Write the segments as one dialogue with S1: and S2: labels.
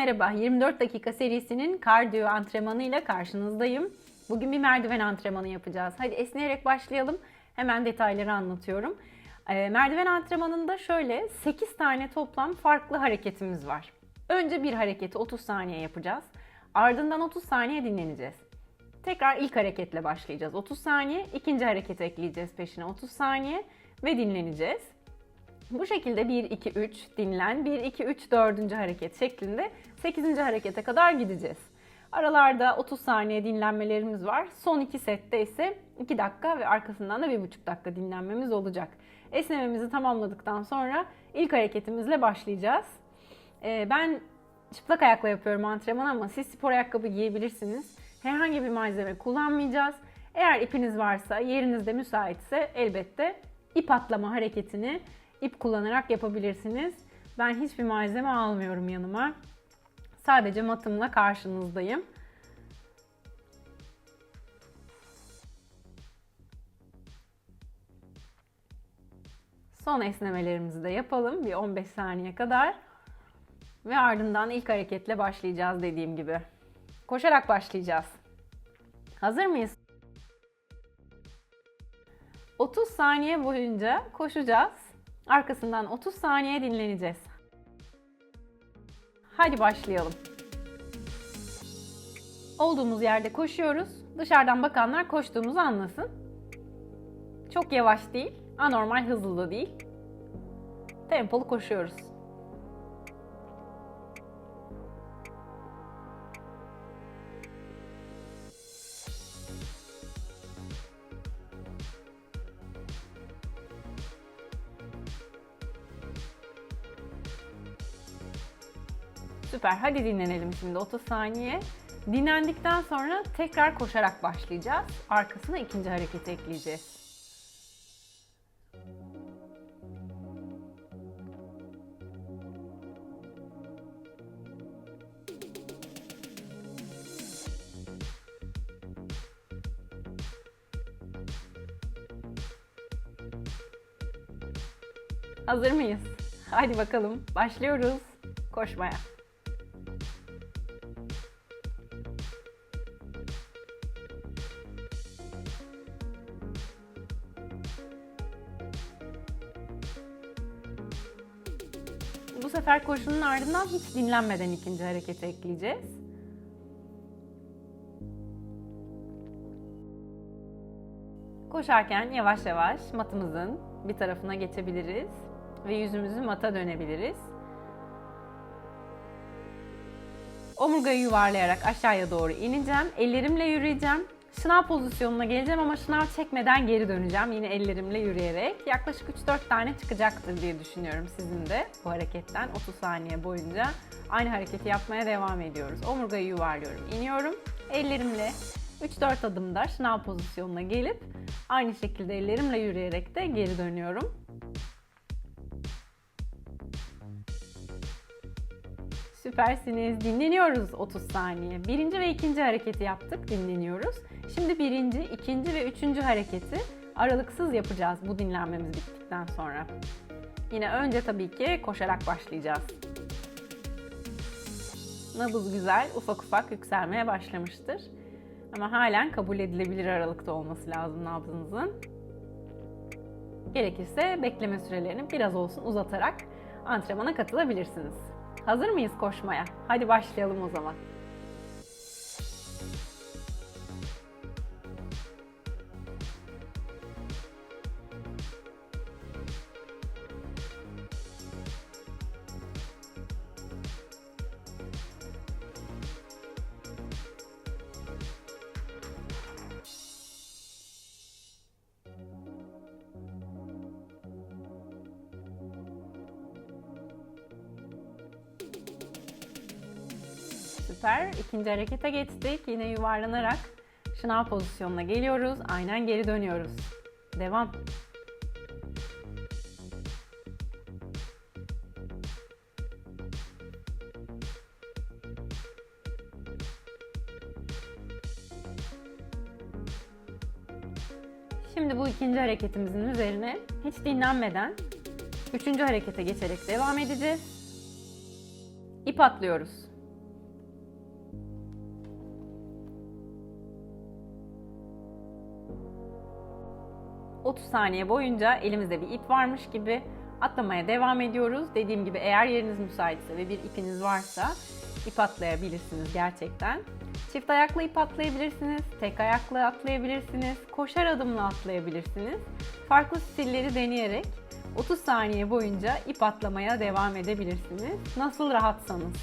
S1: merhaba. 24 dakika serisinin kardiyo antrenmanıyla karşınızdayım. Bugün bir merdiven antrenmanı yapacağız. Hadi esneyerek başlayalım. Hemen detayları anlatıyorum. Ee, merdiven antrenmanında şöyle 8 tane toplam farklı hareketimiz var. Önce bir hareketi 30 saniye yapacağız. Ardından 30 saniye dinleneceğiz. Tekrar ilk hareketle başlayacağız. 30 saniye, ikinci hareket ekleyeceğiz peşine 30 saniye ve dinleneceğiz. Bu şekilde 1, 2, 3 dinlen, 1, 2, 3 dördüncü hareket şeklinde 8. harekete kadar gideceğiz. Aralarda 30 saniye dinlenmelerimiz var. Son iki sette ise 2 dakika ve arkasından da 1,5 dakika dinlenmemiz olacak. Esnememizi tamamladıktan sonra ilk hareketimizle başlayacağız. Ee, ben çıplak ayakla yapıyorum antrenman ama siz spor ayakkabı giyebilirsiniz. Herhangi bir malzeme kullanmayacağız. Eğer ipiniz varsa, yerinizde müsaitse elbette ip atlama hareketini ip kullanarak yapabilirsiniz. Ben hiçbir malzeme almıyorum yanıma. Sadece matımla karşınızdayım. Son esnemelerimizi de yapalım bir 15 saniye kadar. Ve ardından ilk hareketle başlayacağız dediğim gibi. Koşarak başlayacağız. Hazır mıyız? 30 saniye boyunca koşacağız. Arkasından 30 saniye dinleneceğiz. Hadi başlayalım. Olduğumuz yerde koşuyoruz. Dışarıdan bakanlar koştuğumuzu anlasın. Çok yavaş değil, anormal hızlı da değil. Tempolu koşuyoruz. Süper. Hadi dinlenelim şimdi 30 saniye. Dinlendikten sonra tekrar koşarak başlayacağız. Arkasına ikinci hareketi ekleyeceğiz. Hazır mıyız? Hadi bakalım. Başlıyoruz koşmaya. Sefer koşunun ardından hiç dinlenmeden ikinci hareketi ekleyeceğiz. Koşarken yavaş yavaş matımızın bir tarafına geçebiliriz ve yüzümüzü mata dönebiliriz. Omurgayı yuvarlayarak aşağıya doğru ineceğim. Ellerimle yürüyeceğim. Şınav pozisyonuna geleceğim ama şınav çekmeden geri döneceğim. Yine ellerimle yürüyerek. Yaklaşık 3-4 tane çıkacaktır diye düşünüyorum sizin de bu hareketten. 30 saniye boyunca aynı hareketi yapmaya devam ediyoruz. Omurgayı yuvarlıyorum, iniyorum. Ellerimle 3-4 adımda şınav pozisyonuna gelip aynı şekilde ellerimle yürüyerek de geri dönüyorum. Süpersiniz. Dinleniyoruz 30 saniye. Birinci ve ikinci hareketi yaptık. Dinleniyoruz. Şimdi birinci, ikinci ve üçüncü hareketi aralıksız yapacağız bu dinlenmemiz bittikten sonra. Yine önce tabii ki koşarak başlayacağız. Nabız güzel, ufak ufak yükselmeye başlamıştır. Ama halen kabul edilebilir aralıkta olması lazım nabzınızın. Gerekirse bekleme sürelerini biraz olsun uzatarak antrenmana katılabilirsiniz. Hazır mıyız koşmaya? Hadi başlayalım o zaman. Süper. İkinci harekete geçtik. Yine yuvarlanarak şınav pozisyonuna geliyoruz. Aynen geri dönüyoruz. Devam. Şimdi bu ikinci hareketimizin üzerine hiç dinlenmeden üçüncü harekete geçerek devam edeceğiz. İp atlıyoruz. 30 saniye boyunca elimizde bir ip varmış gibi atlamaya devam ediyoruz. Dediğim gibi eğer yeriniz müsaitse ve bir ipiniz varsa ip atlayabilirsiniz gerçekten. Çift ayaklı ip atlayabilirsiniz, tek ayaklı atlayabilirsiniz, koşar adımla atlayabilirsiniz. Farklı stilleri deneyerek 30 saniye boyunca ip atlamaya devam edebilirsiniz. Nasıl rahatsanız.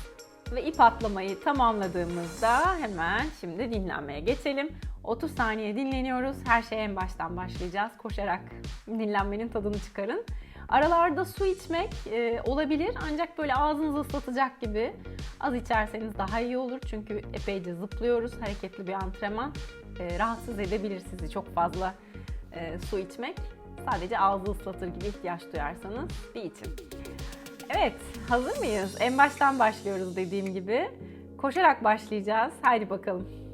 S1: Ve ip atlamayı tamamladığımızda hemen şimdi dinlenmeye geçelim. 30 saniye dinleniyoruz. Her şeye en baştan başlayacağız. Koşarak dinlenmenin tadını çıkarın. Aralarda su içmek e, olabilir ancak böyle ağzınızı ıslatacak gibi az içerseniz daha iyi olur. Çünkü epeyce zıplıyoruz. Hareketli bir antrenman. E, rahatsız edebilir sizi çok fazla e, su içmek. Sadece ağzı ıslatır gibi ihtiyaç duyarsanız bir için. Evet, hazır mıyız? En baştan başlıyoruz dediğim gibi. Koşarak başlayacağız. Haydi bakalım.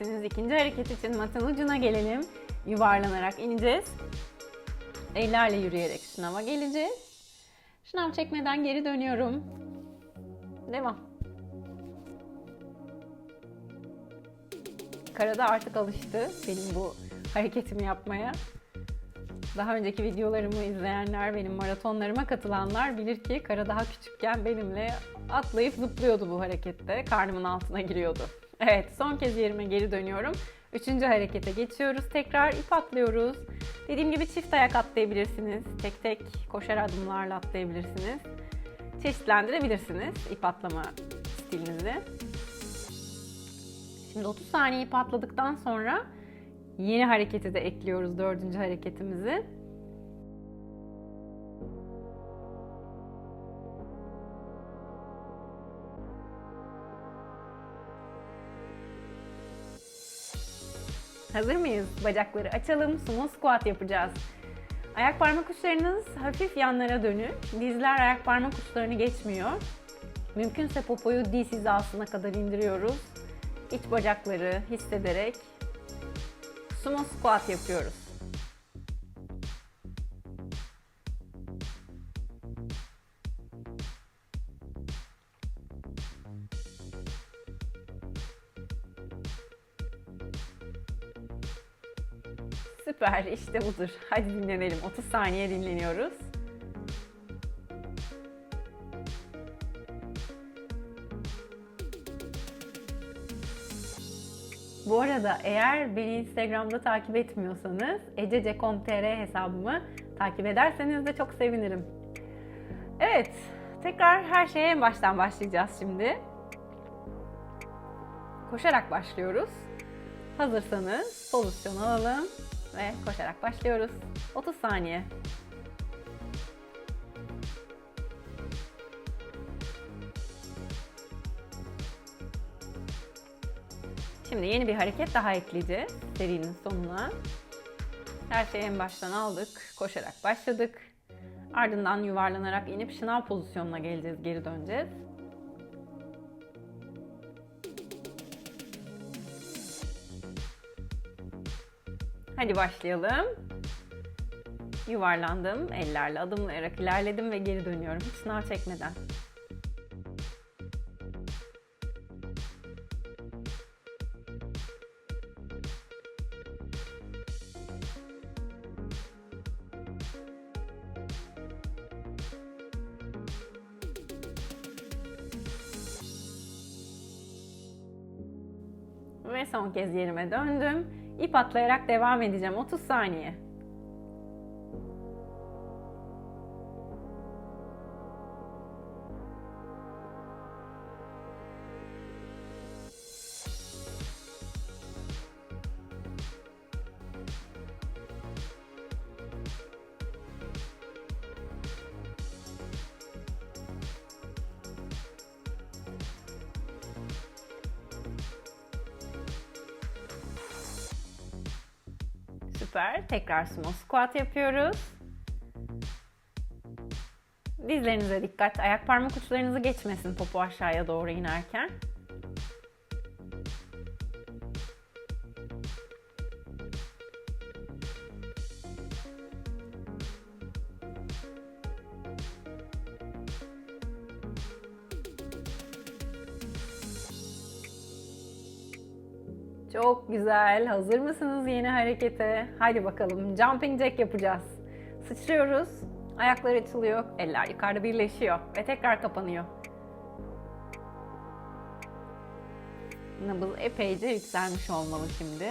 S1: Süpersiniz. İkinci hareket için matın ucuna gelelim. Yuvarlanarak ineceğiz. Ellerle yürüyerek şınava geleceğiz. Şınav çekmeden geri dönüyorum. Devam. Karada artık alıştı benim bu hareketimi yapmaya. Daha önceki videolarımı izleyenler, benim maratonlarıma katılanlar bilir ki Kara daha küçükken benimle atlayıp zıplıyordu bu harekette. Karnımın altına giriyordu. Evet, son kez yerime geri dönüyorum. Üçüncü harekete geçiyoruz. Tekrar ip atlıyoruz. Dediğim gibi çift ayak atlayabilirsiniz. Tek tek koşar adımlarla atlayabilirsiniz. Çeşitlendirebilirsiniz ip atlama stilinizi. Şimdi 30 saniye ip atladıktan sonra yeni hareketi de ekliyoruz dördüncü hareketimizi. Hazır mıyız? Bacakları açalım. Sumo squat yapacağız. Ayak parmak uçlarınız hafif yanlara dönük. Dizler ayak parmak uçlarını geçmiyor. Mümkünse popoyu diz hizasına kadar indiriyoruz. İç bacakları hissederek sumo squat yapıyoruz. Süper, işte budur. Hadi dinlenelim. 30 saniye dinleniyoruz. Bu arada eğer beni Instagram'da takip etmiyorsanız ecececom.tr hesabımı takip ederseniz de çok sevinirim. Evet, tekrar her şeye en baştan başlayacağız şimdi. Koşarak başlıyoruz. Hazırsanız pozisyon alalım ve koşarak başlıyoruz. 30 saniye. Şimdi yeni bir hareket daha ekleyeceğiz serinin sonuna. Her şeyi en baştan aldık. Koşarak başladık. Ardından yuvarlanarak inip şınav pozisyonuna geleceğiz, geri döneceğiz. Hadi başlayalım. Yuvarlandım, ellerle adımlayarak ilerledim ve geri dönüyorum hiç sınav çekmeden. Ve son kez yerime döndüm. İp atlayarak devam edeceğim 30 saniye. Tekrar sumo squat yapıyoruz. Dizlerinize dikkat. Ayak parmak uçlarınızı geçmesin popo aşağıya doğru inerken. Çok güzel. Hazır mısınız yeni harekete? Haydi bakalım. Jumping jack yapacağız. Sıçrıyoruz. Ayaklar açılıyor. Eller yukarıda birleşiyor. Ve tekrar kapanıyor. Nabız epeyce yükselmiş olmalı şimdi.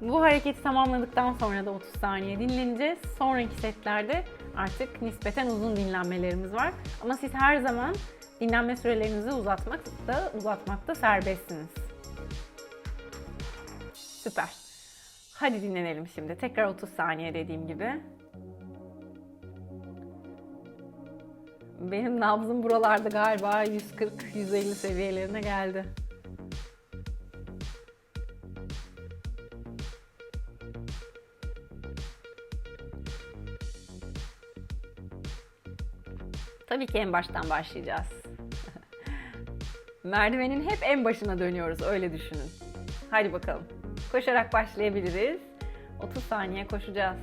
S1: Bu hareketi tamamladıktan sonra da 30 saniye dinleneceğiz. Sonraki setlerde artık nispeten uzun dinlenmelerimiz var. Ama siz her zaman dinlenme sürelerinizi uzatmakta, uzatmakta serbestsiniz. Süper. Hadi dinlenelim şimdi. Tekrar 30 saniye dediğim gibi. Benim nabzım buralarda galiba 140-150 seviyelerine geldi. Tabii ki en baştan başlayacağız. Merdivenin hep en başına dönüyoruz öyle düşünün. Hadi bakalım. Koşarak başlayabiliriz. 30 saniye koşacağız.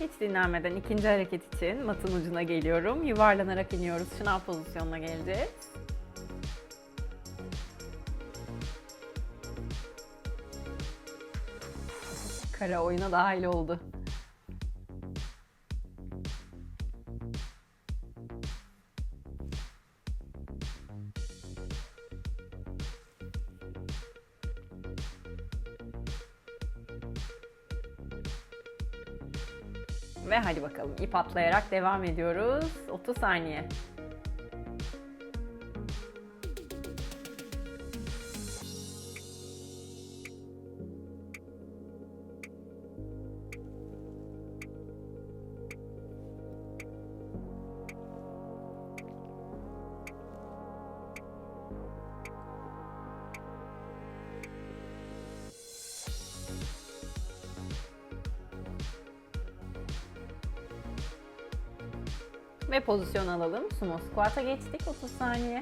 S1: Hiç dinlenmeden ikinci hareket için matın ucuna geliyorum. Yuvarlanarak iniyoruz. Şınav pozisyonuna geleceğiz. Kara oyuna dahil oldu. İp atlayarak devam ediyoruz. 30 saniye. Ve pozisyon alalım. Sumo squat'a geçtik 30 saniye.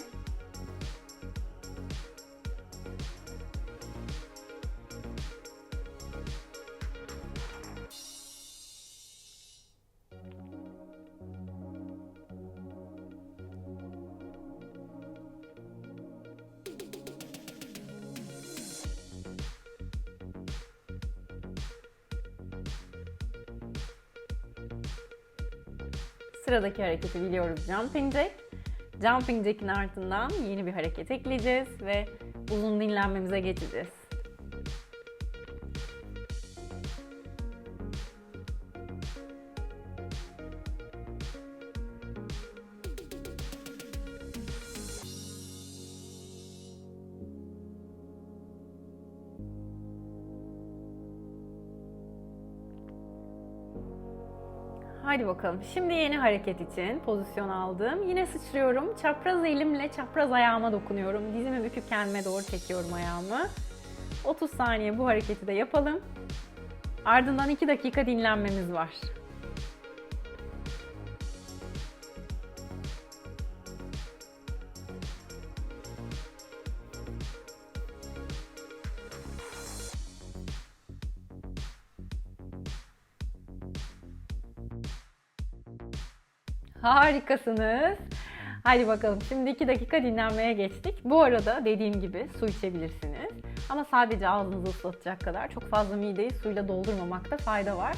S1: Sıradaki hareketi biliyoruz jumping jack. Jumping jack'in ardından yeni bir hareket ekleyeceğiz ve uzun dinlenmemize geçeceğiz. Haydi bakalım. Şimdi yeni hareket için pozisyon aldım. Yine sıçrıyorum. Çapraz elimle çapraz ayağıma dokunuyorum. Dizimi büküp kendime doğru çekiyorum ayağımı. 30 saniye bu hareketi de yapalım. Ardından 2 dakika dinlenmemiz var. Harikasınız. Hadi bakalım. Şimdi 2 dakika dinlenmeye geçtik. Bu arada dediğim gibi su içebilirsiniz. Ama sadece ağzınızı ıslatacak kadar çok fazla mideyi suyla doldurmamakta fayda var.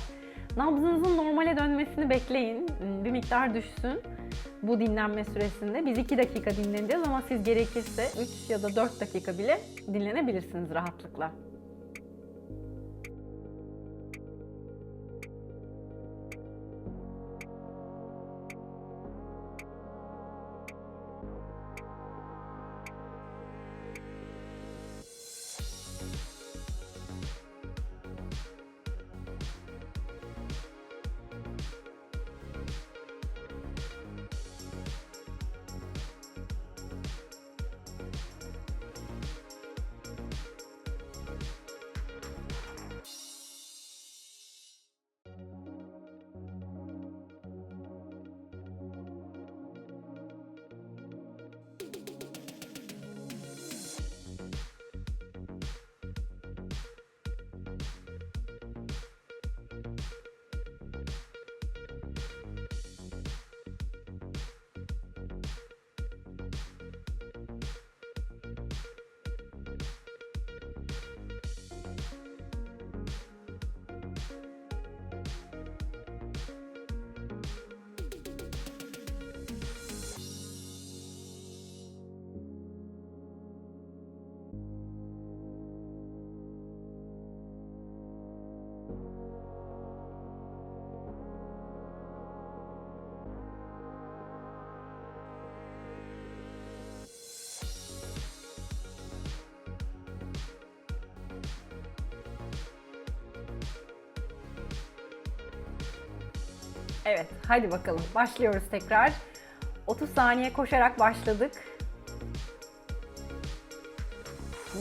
S1: Nabzınızın normale dönmesini bekleyin. Bir miktar düşsün bu dinlenme süresinde. Biz 2 dakika dinleneceğiz ama siz gerekirse 3 ya da 4 dakika bile dinlenebilirsiniz rahatlıkla. Evet, hadi bakalım. Başlıyoruz tekrar. 30 saniye koşarak başladık.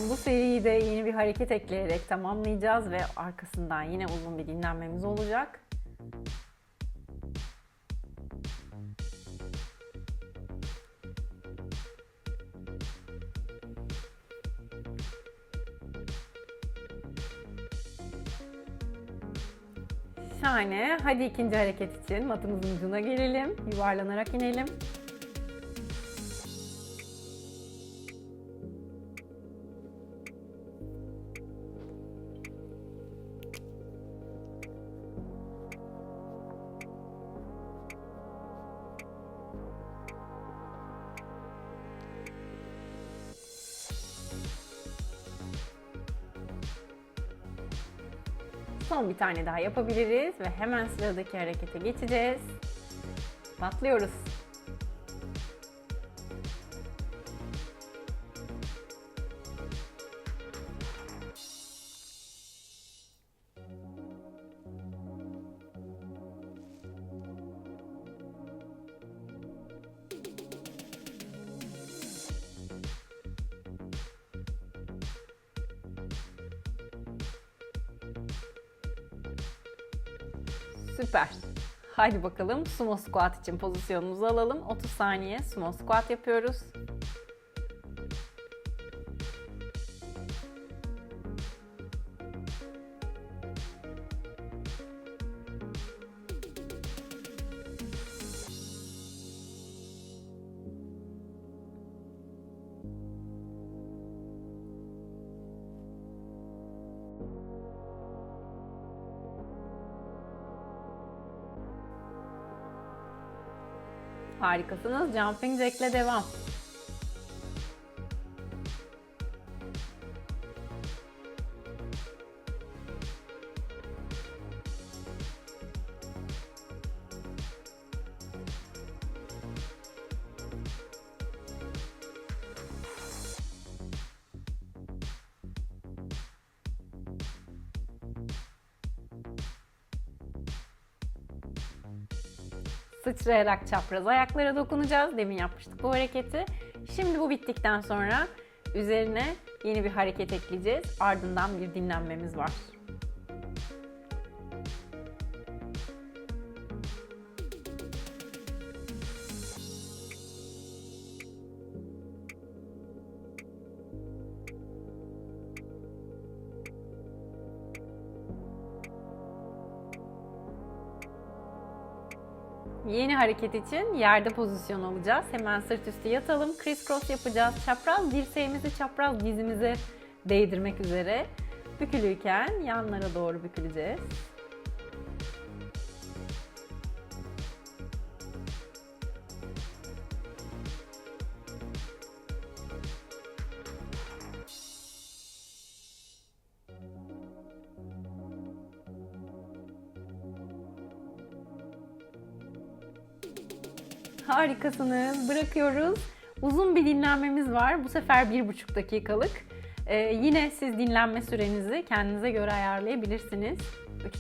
S1: Bu seriyi de yeni bir hareket ekleyerek tamamlayacağız ve arkasından yine uzun bir dinlenmemiz olacak. Şahane. Hadi ikinci hareket için matımızın ucuna gelelim. Yuvarlanarak inelim. Bir tane daha yapabiliriz ve hemen sıradaki harekete geçeceğiz. Patlıyoruz. Süper. Haydi bakalım sumo squat için pozisyonumuzu alalım. 30 saniye sumo squat yapıyoruz. Harikasınız. Jumping Jack'le devam. Sıçrayarak çapraz ayaklara dokunacağız. Demin yapmıştık bu hareketi. Şimdi bu bittikten sonra üzerine yeni bir hareket ekleyeceğiz. Ardından bir dinlenmemiz var. Hareket için yerde pozisyon alacağız. Hemen sırt üstü yatalım. Criss cross yapacağız. Çapraz dirseğimizi çapraz dizimize değdirmek üzere. Bükülüyken yanlara doğru büküleceğiz. Harikasınız. Bırakıyoruz. Uzun bir dinlenmemiz var. Bu sefer bir buçuk dakikalık. Ee, yine siz dinlenme sürenizi kendinize göre ayarlayabilirsiniz.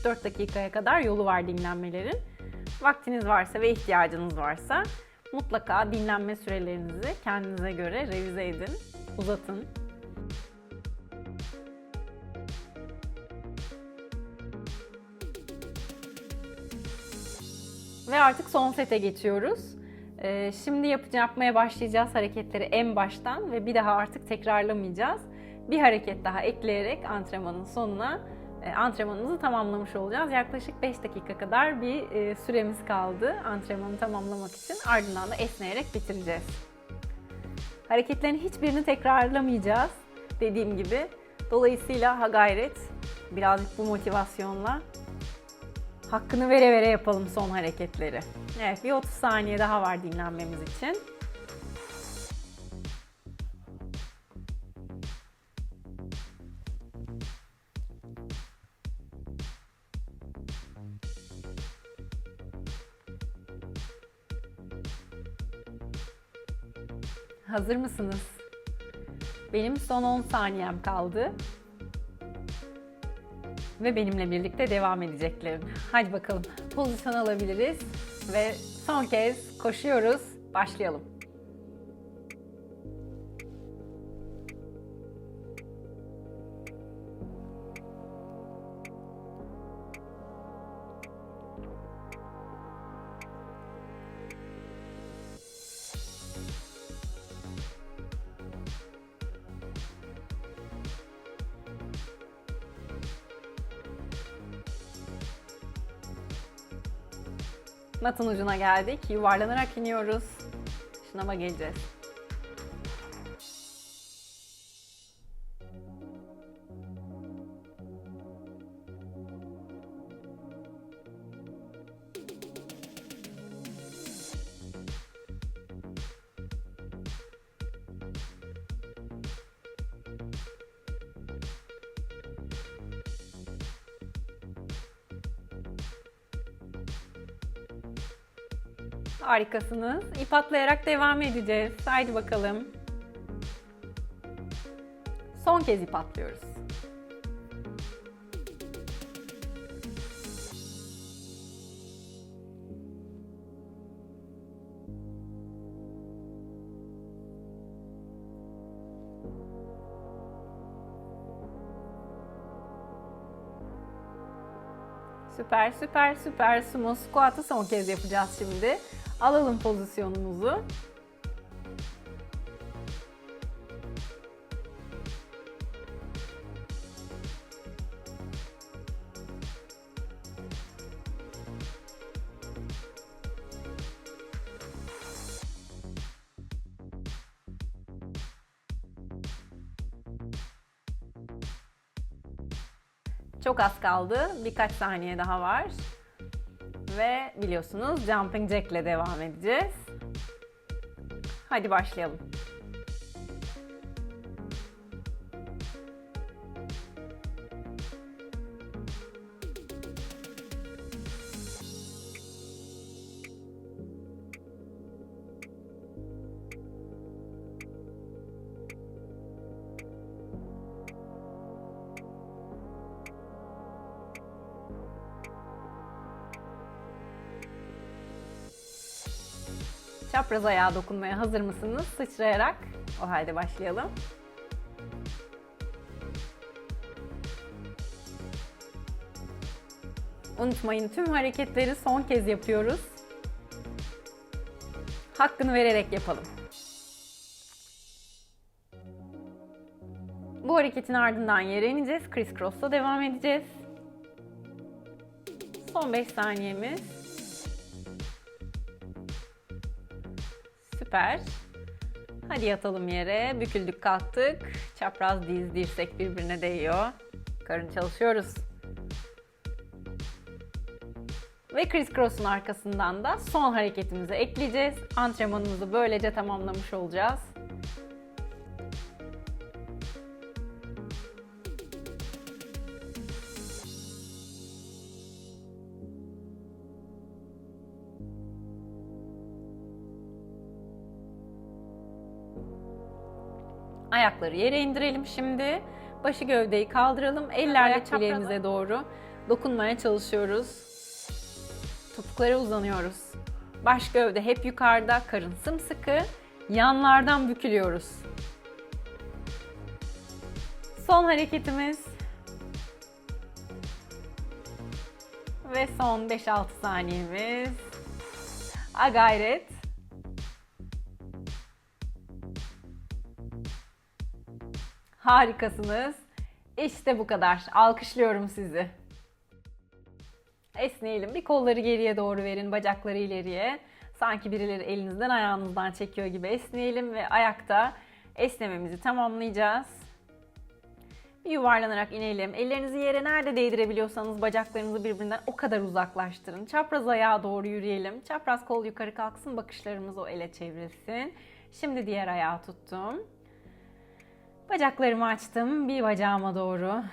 S1: 3-4 dakikaya kadar yolu var dinlenmelerin. Vaktiniz varsa ve ihtiyacınız varsa mutlaka dinlenme sürelerinizi kendinize göre revize edin, uzatın. Ve artık son sete geçiyoruz. Ee, şimdi yapıcı yapmaya başlayacağız hareketleri en baştan ve bir daha artık tekrarlamayacağız. Bir hareket daha ekleyerek antrenmanın sonuna e, antrenmanımızı tamamlamış olacağız. Yaklaşık 5 dakika kadar bir e, süremiz kaldı antrenmanı tamamlamak için. Ardından da esneyerek bitireceğiz. Hareketlerin hiçbirini tekrarlamayacağız dediğim gibi. Dolayısıyla ha gayret birazcık bu motivasyonla hakkını vere vere yapalım son hareketleri. Evet bir 30 saniye daha var dinlenmemiz için. Hazır mısınız? Benim son 10 saniyem kaldı. Ve benimle birlikte devam edeceklerin. Hadi bakalım pozisyon alabiliriz ve son kez koşuyoruz. Başlayalım. Matın ucuna geldik. Yuvarlanarak iniyoruz. Şınava geleceğiz. Harikasınız. İp atlayarak devam edeceğiz. Haydi bakalım. Son kez ip atlıyoruz. Süper süper süper sumo squat'ı son kez yapacağız şimdi. Alalım pozisyonumuzu. Çok az kaldı. Birkaç saniye daha var. Ve biliyorsunuz jumping jack ile devam edeceğiz. Hadi başlayalım. Çapraz ayağa dokunmaya hazır mısınız? Sıçrayarak o halde başlayalım. Unutmayın tüm hareketleri son kez yapıyoruz. Hakkını vererek yapalım. Bu hareketin ardından yere ineceğiz. Criss cross'la devam edeceğiz. Son 5 saniyemiz. Süper. Hadi yatalım yere. Büküldük kalktık. Çapraz diz dirsek birbirine değiyor. Karın çalışıyoruz. Ve criss cross'un arkasından da son hareketimizi ekleyeceğiz. Antrenmanımızı böylece tamamlamış olacağız. Ayakları yere indirelim şimdi. Başı gövdeyi kaldıralım. Ellerle bileğimize doğru dokunmaya çalışıyoruz. Topuklara uzanıyoruz. Baş gövde hep yukarıda, karın sımsıkı. Yanlardan bükülüyoruz. Son hareketimiz. Ve son 5-6 saniyemiz. A gayret. Harikasınız. İşte bu kadar. Alkışlıyorum sizi. Esneyelim. Bir kolları geriye doğru verin, bacakları ileriye. Sanki birileri elinizden ayağınızdan çekiyor gibi esneyelim ve ayakta esnememizi tamamlayacağız. Bir yuvarlanarak inelim. Ellerinizi yere nerede değdirebiliyorsanız bacaklarınızı birbirinden o kadar uzaklaştırın. Çapraz ayağa doğru yürüyelim. Çapraz kol yukarı kalksın, bakışlarımız o ele çevrilsin. Şimdi diğer ayağı tuttum. Bacaklarımı açtım. Bir bacağıma doğru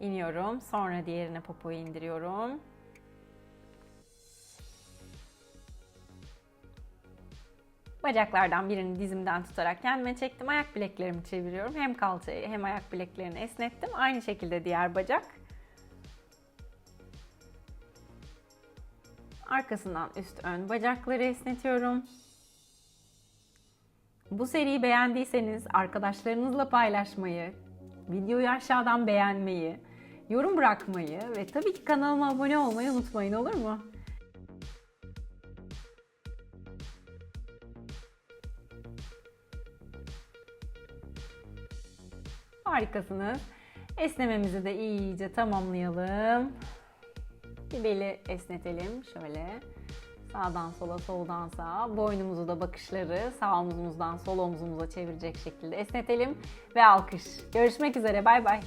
S1: iniyorum. Sonra diğerine popoyu indiriyorum. Bacaklardan birini dizimden tutarak kendime çektim. Ayak bileklerimi çeviriyorum. Hem kalçayı hem ayak bileklerini esnettim. Aynı şekilde diğer bacak. Arkasından üst ön bacakları esnetiyorum. Bu seriyi beğendiyseniz arkadaşlarınızla paylaşmayı, videoyu aşağıdan beğenmeyi, yorum bırakmayı ve tabii ki kanalıma abone olmayı unutmayın olur mu? Harikasınız. Esnememizi de iyice tamamlayalım. Bir beli esnetelim şöyle. Sağdan sola, soldan sağa. Boynumuzu da bakışları sağ omzumuzdan sol omzumuza çevirecek şekilde esnetelim ve alkış. Görüşmek üzere. Bay bay.